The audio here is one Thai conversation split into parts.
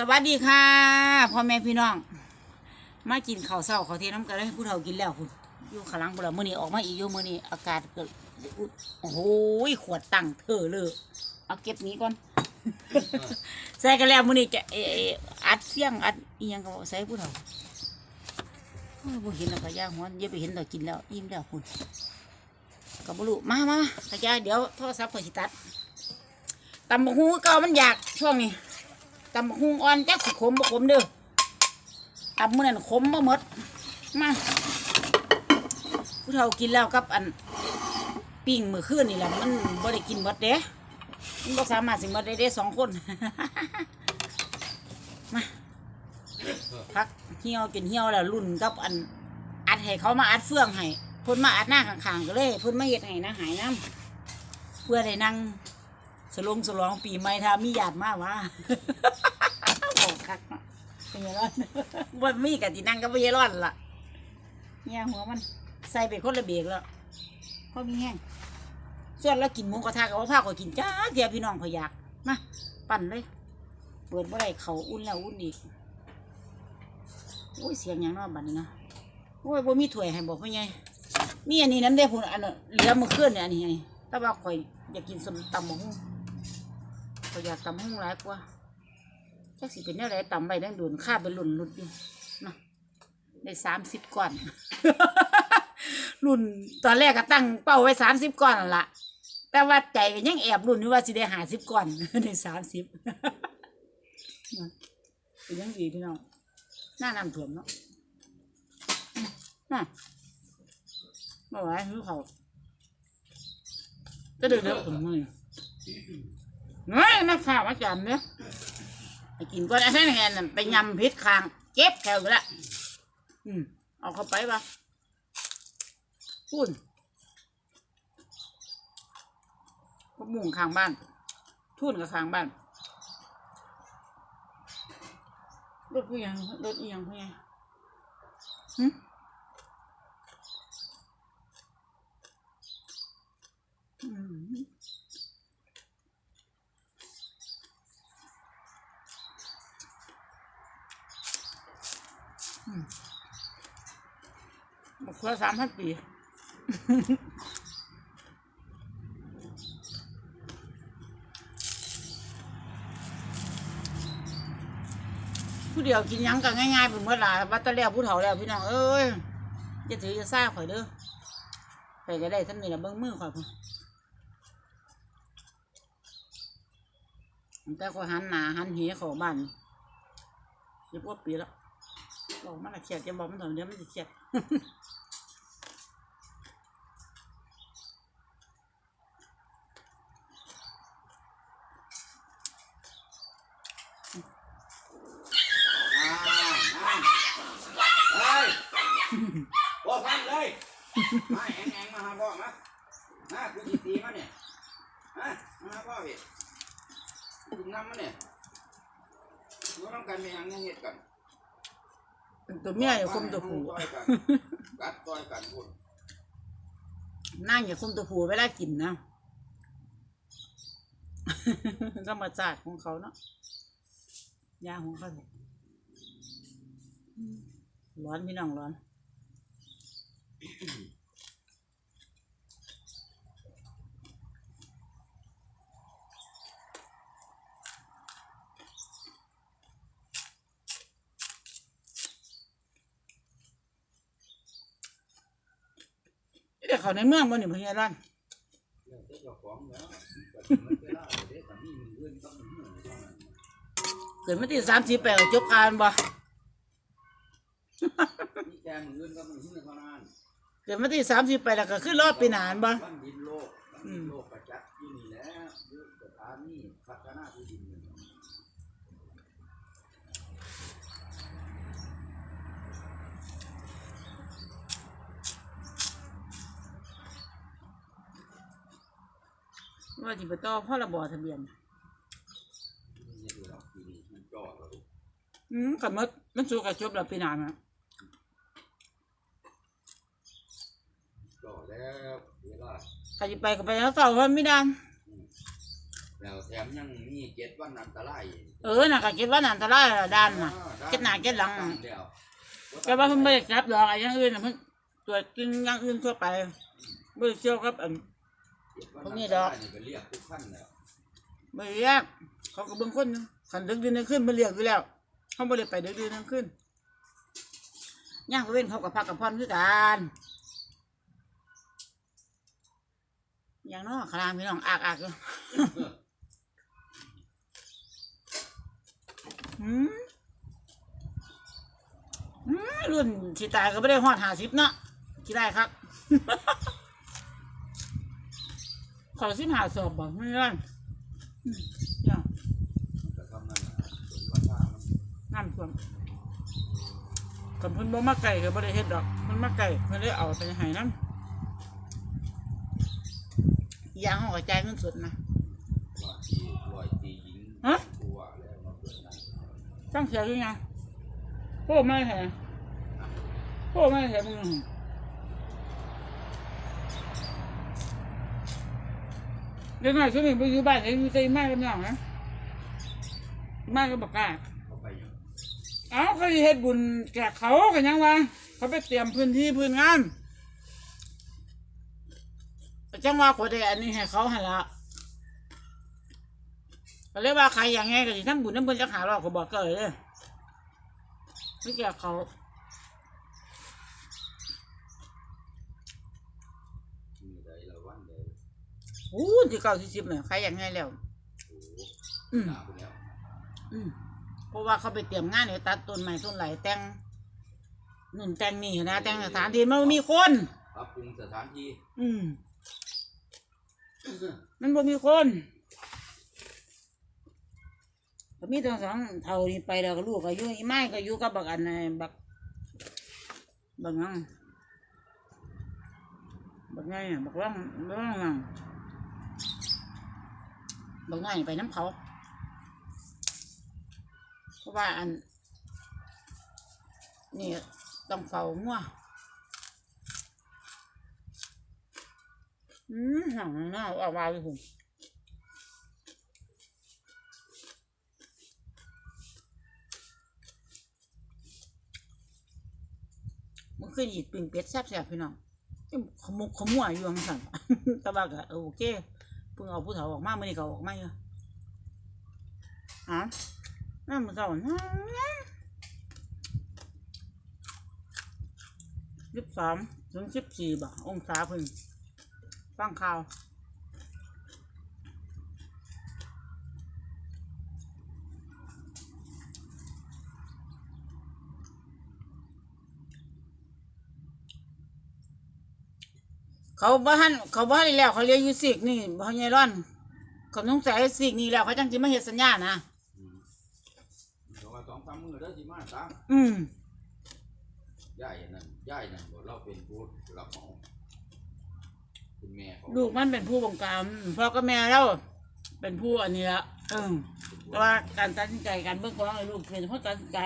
สวัสดีค่ะพ่อแม่พี่น้อง มากินข้าวเช้าข้าวเที่ยงน้ำกันเลยผู้เฒ่ากินแล้วคุณอยู่ขลังบุรามื้อนี้ออกมาอีกอยู่มื้อนี้อากาศเกิดโอ้โหขวดตั้งเธอเลยเอาเก็บนี้ก่อน ใส่กันแล้วมื้อนี้จะเอออัดเสียงอัดอียังก็บอกใส่ผู้เฒ่าโอ้ยบ่เห็นแล้วก็ย่างหัวอย่าไปเห็นเรากินแล้วอิ่มแล้วคุณก็บ่รู้มามามาขยายเดี๋ยวโทรศัพท์ข่อยสิตัดตำบักฮูเก่ามันอยากช่วงนี้ ตำบักหุงอ่อนจักสิขมบ่ขมเด้อตำมื้อนั้นขมบ่หมดมาผู้เฒ่ากินแล้วกับอันปิ้งมื้อคืนนี่แหละมันบ่ได้กินหมดเด้มันบ่สามารถสิหมดได้เด้สองคน มาพักเหี่ยวจนเหี่ยวแล้วรุ่นกับอันอัดให้เขามาอัดเฟืองให้เพิ่นมาอัดหน้าข้างๆก็เลยเพิ่นมาเฮ็ดให้นะหายน้ำเพื่อได้นั่งสลงสลองปีใหม่ถ้ามีญาติมาว่าบอกคักเนาะเป็นไงร้อนว่ามีกะที่นั่งก็ไม่ร้อนล่ะเนี่ยหัวมันใส่ไปคนละเบรกแล้วเพราะมีแห้งส่วนเรากินหมูกระทะกับว่าผ้าก็กินจ้าเดียวพี่น้องพออยากมาปั่นเลยเปิดเมื่อไรเขาอุ่นแล้วอุ่นอีกโอ้ยเสียงอย่างเนอกบัดนี้เนาะโอ้ยบ่มีถ้วยให้บอกพ่อไงมีอันนี้น้ำได้พุ่นอันนั้นเหลือมือเคลื่อนเนี่ยอันนี้อันนี้แต่ว่าข่อยอยากกินสมตำหมูหุ้งข่อยอยากตำหุ้งหลายกว่า จักสิเป็นแนวไรตำไปดังโดนข้าเป็นหลุ่นหลุดอยู่เนาะได้สามสิบก้อน รุ่นตอนแรกก็ตั้งเป้าไว้สามสิบก้อนนั่นละแต่ว่าใจก็ยังแอบรุ่นอยู่ว่าสิได้หาสิบก้อน ได้สามสิบเป็นยังดีพี่น้องหน้าน้ำท่วมเนาะอืมน่ะมาไหวหิวเขาวก็เดือดเดือดผมเลยเฮ้ยนักข่าวมาจำเนี่ย ไปกินก่อนไอ้แค่แหนน่ะไปยำพิษคางเก็บแถวละอืมเอาเข้าไปปะพูนก็มุ่งข้างบ้านทุ่นกับข้างบ้านรถผู้ยังรถอีหยังผู้ยังหึอืมอืม บอกว่าสามพันปี ผู้เดียวกินหยังก็ง่ายๆเป็นเมื่อไหร่บัตเตอร์แล้วผู้เฒ่าแล้วพี่น้องเอ้ยจะถือจะซ่าข่อยเด้อไปก็ได้ท่านนี่ละเบิ้งมือข่อยพุ่นแต่ข่อยหันหนาหันเหเข้าบ้านสิบกว่าปีแล้วบอกมันละเครียดจะบอกมันตอนเดียวมันจะเครียด เฮ้ยพ่อฟังเลย มาแองแองมาหาพ่อมามากูจีตีมาเนี่ยฮะมาหาพ่อพี่กูน้ำมาเนี่ยกูต้องการมีอย่างยังเหตุกันตัวเมียอย่าคุมตัวผู้กัดต่อยกันพูดนั่งอย่าคุมตัวผู้เวลากินนะธรรมชาติของเขาเนาะยาของเขาร้อนพี่น้องร้อน เดี๋ยวเขาในเมืองบ่นี่พี่ยร้อนเรื่องเจ้าของแล้วแต่มันเวลาเด็กกับนี่มันเรื่องต้องมันเหนื่อยเท่านั้นเกิดมาที่สามสิบแปดจบอ่านบ่นี่แกมันเรื่องก็มันเหนื่อยเท่านั้นเกิดมาที่สามสิบแปดแล้วก็ขึ้นรอดไปนานบ่มันดินโลกมันดินโลกประจักษ์ที่นี่แหล้วเรื่องสถานีพัฒนาที่ดิน ว่าจิไปต่อพ่อระบอทะเบียนนี่ดูแล้วทีนี้มันจ่อแล้วอืมขันมดมันสู้กับจบแล้วไปนานนะจ่อแล้วเวลาใครจะไปก็ไปแล้วเต่าว่าไม่ได้แล้วแถมยังมีเจ็ดวันอันตรายอีกเออน่ะก็คิดว่านั่นอันตรายละด้านน่ะเจ็ดหน้าเจ็ดหลังเดียวแต่ว่าเพิ่นไม่ได้จับดอกอะไรอย่างอื่นน่ะเพิ่นตรวจกินอย่างอื่นทั่วไปไม่ได้เกี่ยวกับอัน พวกนี้ดอกนี่ก็เรียกทุกขั้นแล้วไม่ได้แยกเขาก็เบิ่งคนอยู่ขันดึกดื่นขึ้นมาเรียกอยู่แล้วเขาไม่ได้ไปดึกดื่นขึ้นย่างก็เว้นเขากับพักกับพรคือกันอย่างน้อขลางพี่น้องอากอากอยู่อืมอืมรุ่นสิตายก็ไม่ได้ฮอดหาสิบเนาะที่ได้ครับ ขอสิบหาสอบบอกไม่ได้อืมเนี่ยมันก็ทำนั่นน่ะสมราคามันน้ำท่วมกับเพิ่นบ่มาไก่ก็บ่ได้เฮ็ดดอกเพิ่นมาไก่เพิ่นได้เอาไปให้น้ำอีกอย่างเขาก็จ่ายเงินสดนะว่าที่ลอยตีหญิงฮะตัวแล้วมาเกิดนั่นตั้งเสียยังไงโอ้ไม่แห่โอ้ไม่แห่มึง เดี๋ยวหน่อยช่วงนี้ไปอยู่บ้านเดี๋ยวอยู่ใจมากกันอย่างนะมากก็บอกกล้าเขาไปอยู่เอาเขาสิเฮ็ดบุญแก่เขากันยังวะเขาไปเตรียมพื้นที่พื้นงานจังว่าคนใดอันนี้ให้เขาให้ละก็เลยกว่าใครอย่างไงก็สิทำบุญน้ำบุญจะหาเราก็บอกก็เลยเลยไม่แก่เขา มีใดละวันใด โอ้ที่เก้าสิบเนี่ยใครอย่างไงแล้วโอ้โหอืมหนาไปแล้วอืมเพราะว่าเขาไปเตรียมงานเนี่ยตัดต้นไม้ต้นไหลแต่งนุ่นแต่งนี่นะแต่งสถานที่มันบ่มีคน ปรับปรุงสถานที่อืม มันบ่มีคนก็มีทั้งสองเท่านี้ไปแล้วก็ลูกก็อยู่อีไม้ก็อยู่กับบักอันนั้นบักบักนังบักไงอะบักร่องร่องนัง บักไงไปน้ำเขา เพราะว่าอัน นี่ต้องเฝ้างัวอืมห่างหน้าเอาวาวเลยผมมันคือหยิบปิ่งเป็ดแซ่บๆพี่น้องขมุกขมัวอยู่ข้างสั่นแต่ว่าก็เออโอเค พิ่งเอาผู้เฒ่าออกมาเมื่อนี้เขาออกมาเยอะอ๋อน้ำมันเศร้าน้ยี่สิบสามถึงสิบสี่บ่ะองศาพึ่งฟังข่าว เขาบ้านเขาบ้านแล้วเขาเรียกอยูสิกนี่พ่อใหญ่ร้อนเขาต้องใส่สิกนี่แล้วเขาจังสิมาเฮ็ดสัญญานะอืมเพราะว่าสองสามมือแล้วสิมาตามอืมย่ายนั่นย่ายนั่นบอกเราเป็นผู้รับเหมาคุณแม่เขาลูกมันเป็นผู้บงการพ่อกับแม่แล้วเป็นผู้อันนี้ละเออแต่ว่าการตัดสินใจการเบิ่งของไอ้ลูกเป็นผู้ตัดสินใจ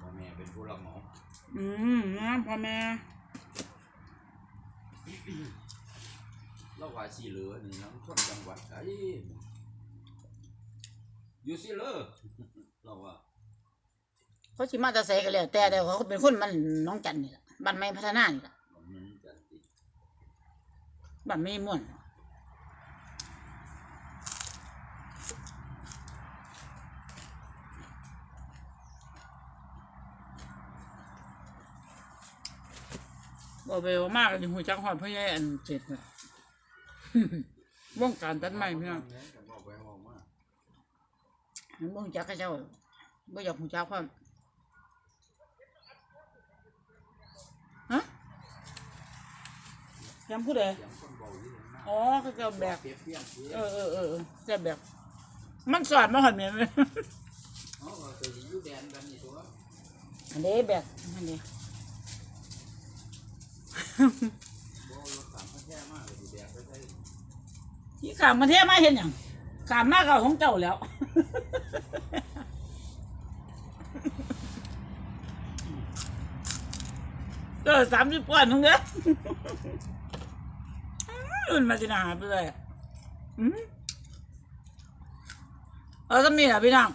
พ่อแม่เป็นผู้รับเหมาอืมนะพ่อแม่ เราว่าสีเหลือนี่น้ำคนจังหวัดไอ้อยู่สีเหลือเราว่าเขาสิมาแตะใส่กันแล้วแต่แต่เขาเป็นคนมันน้องจันนี่แหละบ้านไม่พัฒนานี่แหละมันจันติบ้านไม่ม่วน บอกไปว่ามากเลยหัวจักหอดพ่อใหญ่อันเจ็ดเนี่วงการตัดไม้พี่น้องก็บอกไปบอกมามันบ่รู้จักเขาเจ้าบ่อยากหูจักความฮะยำผู้ใดเสียงคนเบาอยู่ข้างหน้าอ๋อเขาจะแบบเออเออเออจะแบกมันสอนมาหันเนี่ยเขาก็เคยอยู่แดนกันนี่ตัวอันนี้แบกอันนี้ ที่ขามมาเทมาเห็นอย่างขามมากเก่าของเจ้าแล้วก็สามสิบปอนด์นึงเด้อรุ่นมาจีนาไปเลยเออสมีนะพี่น้อง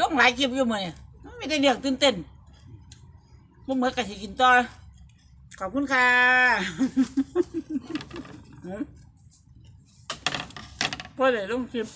ลงหลายคลิปอยู่เมื่อนี่ไม่ได้เรียกตื่นเต้นมึงเหมือนกัที่กินต่อ ขอบคุณค่ะก็เลยลงคลิป